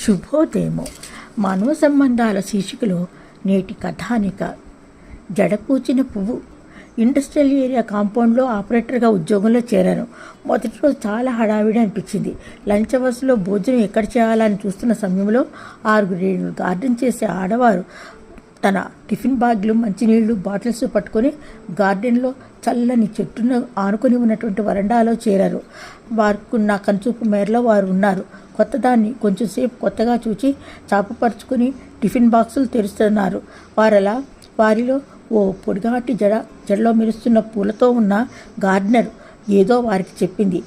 శుభోదయము. మానవ సంబంధాల శీర్షికలో నేటి కథానిక. జడపూచిన పువ్వు. ఇండస్ట్రియల్ ఏరియా కాంపౌండ్లో ఆపరేటర్గా ఉద్యోగంలో చేరాను. మొదటి రోజు చాలా హడావిడి అనిపించింది. లంచ్ అవర్స్లో భోజనం ఎక్కడ చేయాలని చూస్తున్న సమయంలో ఆరుగురు గార్డెన్ చేసే ఆడవారు తన టిఫిన్ బ్యాగ్లు మంచినీళ్ళు బాటిల్స్ పట్టుకొని గార్డెన్లో చల్లని చెట్టును ఆనుకొని ఉన్నటువంటి వరండాలో చేరారు. వారికి నా కనుచూపు మేరలో వారు ఉన్నారు. కొత్తదాన్ని కొంచెంసేపు కొత్తగా చూచి చాపపరుచుకుని టిఫిన్ బాక్సులు తెరుస్తున్నారు. వారలా వారిలో ఓ పొడిగాటి జడ జడలో మెరుస్తున్న పూలతో ఉన్న గార్డెనర్ ఏదో వారికి చెప్పింది.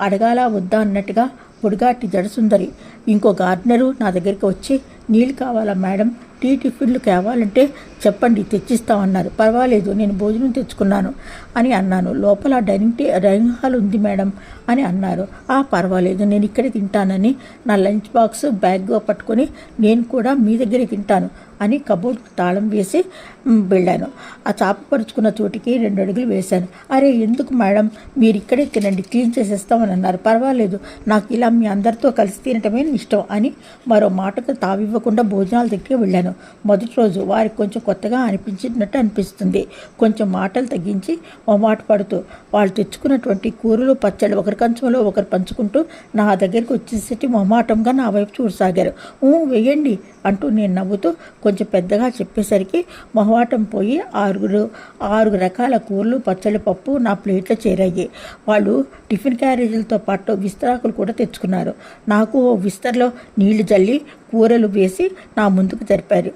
అడగాల వద్దా అన్నట్టుగా పొడిగాటి జడసుందరి ఇంకో గార్డెనరు నా దగ్గరికి వచ్చి నీళ్ళు కావాలా మేడం? టీ టిఫిన్లు కావాలంటే చెప్పండి తెచ్చిస్తామన్నారు. పర్వాలేదు నేను భోజనం తెచ్చుకున్నాను అని అన్నాను. లోపల డైనింగ్ టీ డైనింగ్ హాల్ ఉంది మేడం అని అన్నారు. ఆ పర్వాలేదు నేను ఇక్కడే తింటానని నా లంచ్ బాక్స్ బ్యాగ్ పట్టుకొని నేను కూడా మీ దగ్గరే తింటాను అని కబోర్డ్ తాళం వేసి వెళ్ళాను. ఆ చాప పరుచుకున్న చోటికి రెండు అడుగులు వేశాను. అరే ఎందుకు మేడం? మీరు ఇక్కడే తినండి క్లీన్ చేసేస్తామని అన్నారు. పర్వాలేదు నాకు ఇలా మీ అందరితో కలిసి తినటమే ఇష్టం అని మరో మాటకు తావివ్వకుండా భోజనాల దగ్గరికి వెళ్ళాను. మొదటి రోజు వారికి కొంచెం కొత్తగా అనిపించినట్టు అనిపిస్తుంది. కొంచెం మాటలు తగ్గించి మాట పడుతూ వాళ్ళు తెచ్చుకున్నటువంటి కూరలు పచ్చళ్ళు ఒకరి కంచంలో ఒకరు పంచుకుంటూ నా దగ్గరికి వచ్చేసరికి మొహమాటంగా నా వైపు చూడసాగారు. "ఊ, వేయండి అంటూ నేను నవ్వుతూ కొంచెం పెద్దగా చెప్పేసరికి మొహమాటం పోయి ఆరుగురు ఆరు రకాల కూరలు పచ్చళ్ళ పప్పు నా ప్లేట్లో చేరాయి. వాళ్ళు టిఫిన్ క్యారేజీలతో పాటు విస్తరాకులు కూడా తెచ్చుకున్నారు. నాకు ఓ విస్తర్లో నీళ్ళు జల్లి కూరలు వేసి నా ముందుకు జరిపారు.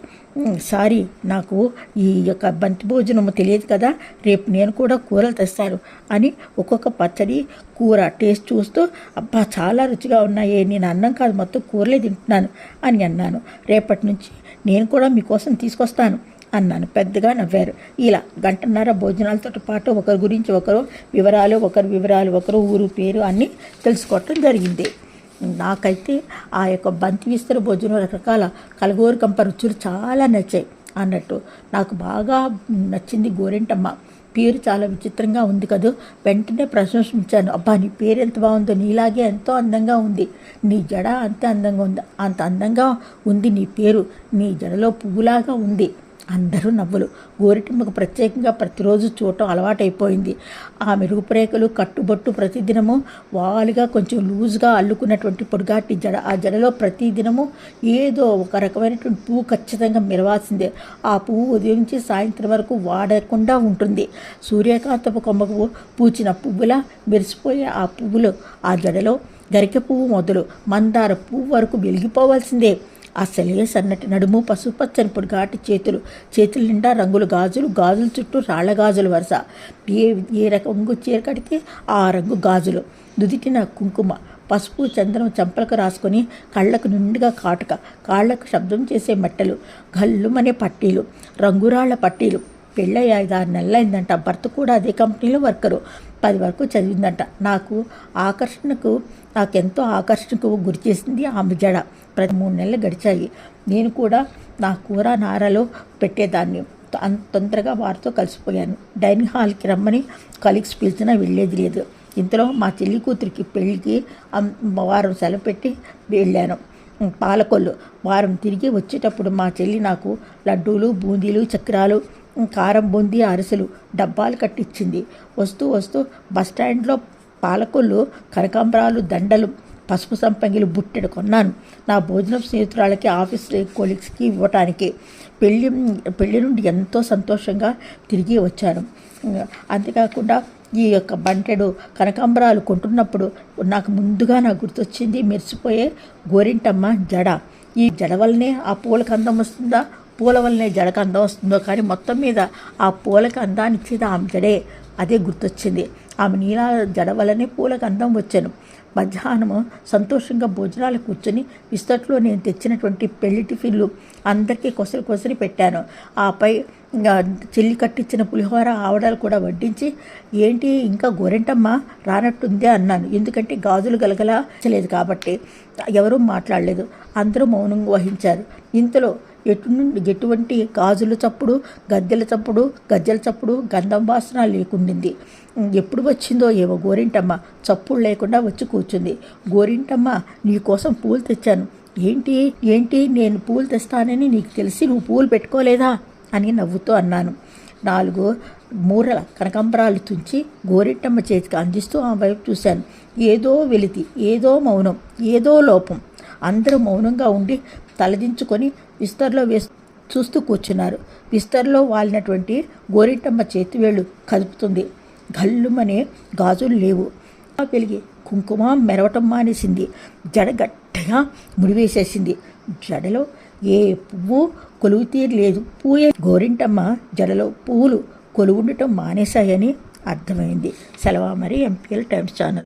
సారీ నాకు ఈ యొక్క బంతి భోజనం తెలియదు కదా రేపు నేను కూడా కూరలు తెస్తాను అని ఒక్కొక్క పచ్చడి కూర టేస్ట్ చూస్తూ అబ్బా చాలా రుచిగా ఉన్నాయే నేను అన్నం కాదు మొత్తం కూరలే తింటున్నాను అని అన్నాను. రేపటి నుంచి నేను కూడా మీకోసం తీసుకొస్తాను అన్నాను. పెద్దగా నవ్వారు. ఇలా గంటన్నర భోజనాలతో పాటు ఒకరి గురించి ఒకరు వివరాలు ఒకరి వివరాలు ఒకరు ఊరు పేరు అన్నీ తెలుసుకోవటం జరిగింది. నాకైతే ఆ యొక్క బంతి విస్తర భోజనం రకరకాల కలగోరు కంప రుచులు చాలా నచ్చాయి అన్నట్టు. నాకు బాగా నచ్చింది గోరెంటమ్మ. పేరు చాలా విచిత్రంగా ఉంది కదూ. వెంటనే ప్రశంసించాను. అబ్బా నీ పేరు ఎంత బాగుందో నీలాగే ఎంతో అందంగా ఉంది. నీ జడ అంతే అందంగా ఉంది అంత అందంగా ఉంది నీ పేరు. నీ జడలో పువ్వులాగా ఉంది. అందరూ నవ్వులు. గోరిటిమ్మకు ప్రత్యేకంగా ప్రతిరోజు చూడటం అలవాటైపోయింది. ఆ రూపురేఖలు కట్టుబొట్టు ప్రతిదినము వాలుగా కొంచెం లూజ్గా అల్లుకున్నటువంటి పొడిగాటి జడ ఆ జడలో ప్రతిదినము ఏదో ఒక రకమైనటువంటి పువ్వు ఖచ్చితంగా మెరవాల్సిందే. ఆ పువ్వు ఉదయం నుంచి సాయంత్రం వరకు వాడకుండా ఉంటుంది. సూర్యకాంతపు కొమ్మకు పూచిన పువ్వులా మెరిసిపోయే ఆ పువ్వులు ఆ జడలో గరికె పువ్వు మొదలు మందార పువ్వు వరకు వెలిగిపోవాల్సిందే అసలే సన్నటి నడుము పసుపచ్చని పొడిగాటి చేతులు చేతుల నిండా రంగుల గాజులు గాజుల చుట్టూ రాళ్ళ గాజులు వరుస. ఏ ఏ రంగు చీర కడితే ఆ రంగు గాజులు. దుదిటిన కుంకుమ పసుపు చందనం చెంపలకు రాసుకొని కళ్ళకు నిండుగా కాటుక కాళ్ళకు శబ్దం చేసే మట్టెలు గల్లుమనే పట్టీలు రంగురాళ్ళ పట్టీలు. పెళ్ళై ఐదు ఆరు నెలలైందంట భర్త కూడా అదే కంపెనీలో వర్కరు. పది వరకు చదివిందంట. నాకు ఆకర్షణకు నాకెంతో ఆకర్షణకు గురి చేసింది ఆమె జడ. ప్రతి మూడు నెలలు గడిచాయి. నేను కూడా నా కూర నారలో పెట్టేదాన్ని. అంత తొందరగా వారితో కలిసిపోయాను. డైనింగ్ హాల్కి రమ్మని కలీగ్స్ పిలిచినా వెళ్ళేది లేదు. ఇంతలో మా చెల్లి కూతురికి పెళ్ళికి వారం సెలవు పెట్టి వెళ్ళాను. పాలకొల్లు. వారం తిరిగి వచ్చేటప్పుడు మా చెల్లి నాకు లడ్డూలు బూందీలు చక్రాలు కారం బూందీ అరిసెలు డబ్బాలు కట్టించింది వస్తూ వస్తూ బస్ స్టాండ్లో పాలకొల్లు కనకాంబరాలు దండలు పసుపు సంపంగిలు బుట్టెడు కొన్నాను. నా భోజనం స్నేహితురాలకి ఆఫీస్ కొలీగ్స్కి ఇవ్వటానికి పెళ్ళి పెళ్ళి నుండి ఎంతో సంతోషంగా తిరిగి వచ్చాను. అంతేకాకుండా ఈ యొక్క బంటెడు కనకాంబరాలు కొంటున్నప్పుడు నాకు ముందుగా నాకు గుర్తొచ్చింది మెరిసిపోయే గోరింటమ్మ జడ. ఈ జడ వల్లనే ఆ పూల కందం వస్తుందా? పూల వల్లనే జడకు అందం వస్తుందో కానీ మొత్తం మీద ఆ పూలకు అందాన్ని ఇచ్చేది ఆమె జడే. అదే గుర్తొచ్చింది. ఆమె నీలా జడ వల్లనే పూలకు అందం వచ్చాను. మధ్యాహ్నము సంతోషంగా భోజనాలు కూర్చొని విస్తట్లో నేను తెచ్చినటువంటి పెళ్ళి టిఫిన్లు అందరికీ కొసరి కొసరి పెట్టాను. ఆపై చెల్లి కట్టించిన పులిహోర ఆవడాలు కూడా వడ్డించి ఏంటి ఇంకా గోరెంటమ్మ రానట్టుందే అన్నాను. ఎందుకంటే గాజులు గలగలలేదు కాబట్టి. ఎవరూ మాట్లాడలేదు. అందరూ మౌనం వహించారు. ఇంతలో ఎటు నుండి ఎటువంటి గాజుల చప్పుడు గద్దెల చప్పుడు గజ్జల చప్పుడు గంధం వాసన లేకుండింది. ఎప్పుడు వచ్చిందో ఏవో గోరింటమ్మ చప్పుడు లేకుండా వచ్చి కూర్చుంది. గోరింటమ్మ నీకోసం పూలు తెచ్చాను. ఏంటి? ఏంటి? నేను పూలు తెస్తానని నీకు తెలిసి నువ్వు పూలు పెట్టుకోలేదా? అని నవ్వుతూ అన్నాను. నాలుగు మూరల కనకంబరాలు తుంచి గోరెట్టమ్మ చేతికి అందిస్తూ ఆ వైపు చూశాను. ఏదో వెలితి ఏదో మౌనం ఏదో లోపం. అందరూ మౌనంగా ఉండి తలదించుకొని విస్తర్లో వేసి చూస్తూ కూర్చున్నారు. విస్తర్లో వాలినటువంటి గోరింటమ్మ చేతివేళ్ళు కదుపుతుంది. గల్లుమనే గాజులు లేవు. పెరిగి కుంకుమ మెరవటం మానేసింది. జడ గట్టిగా ముడివేసేసింది. జడలో ఏ పువ్వు కొలువు తీరలేదు. పూయే గోరింటమ్మ జడలో పువ్వులు కొలువుండటం మానేశాయని అర్థమైంది. సెలవా మరి ఎంపీఎల్ టైమ్స్ ఛానల్.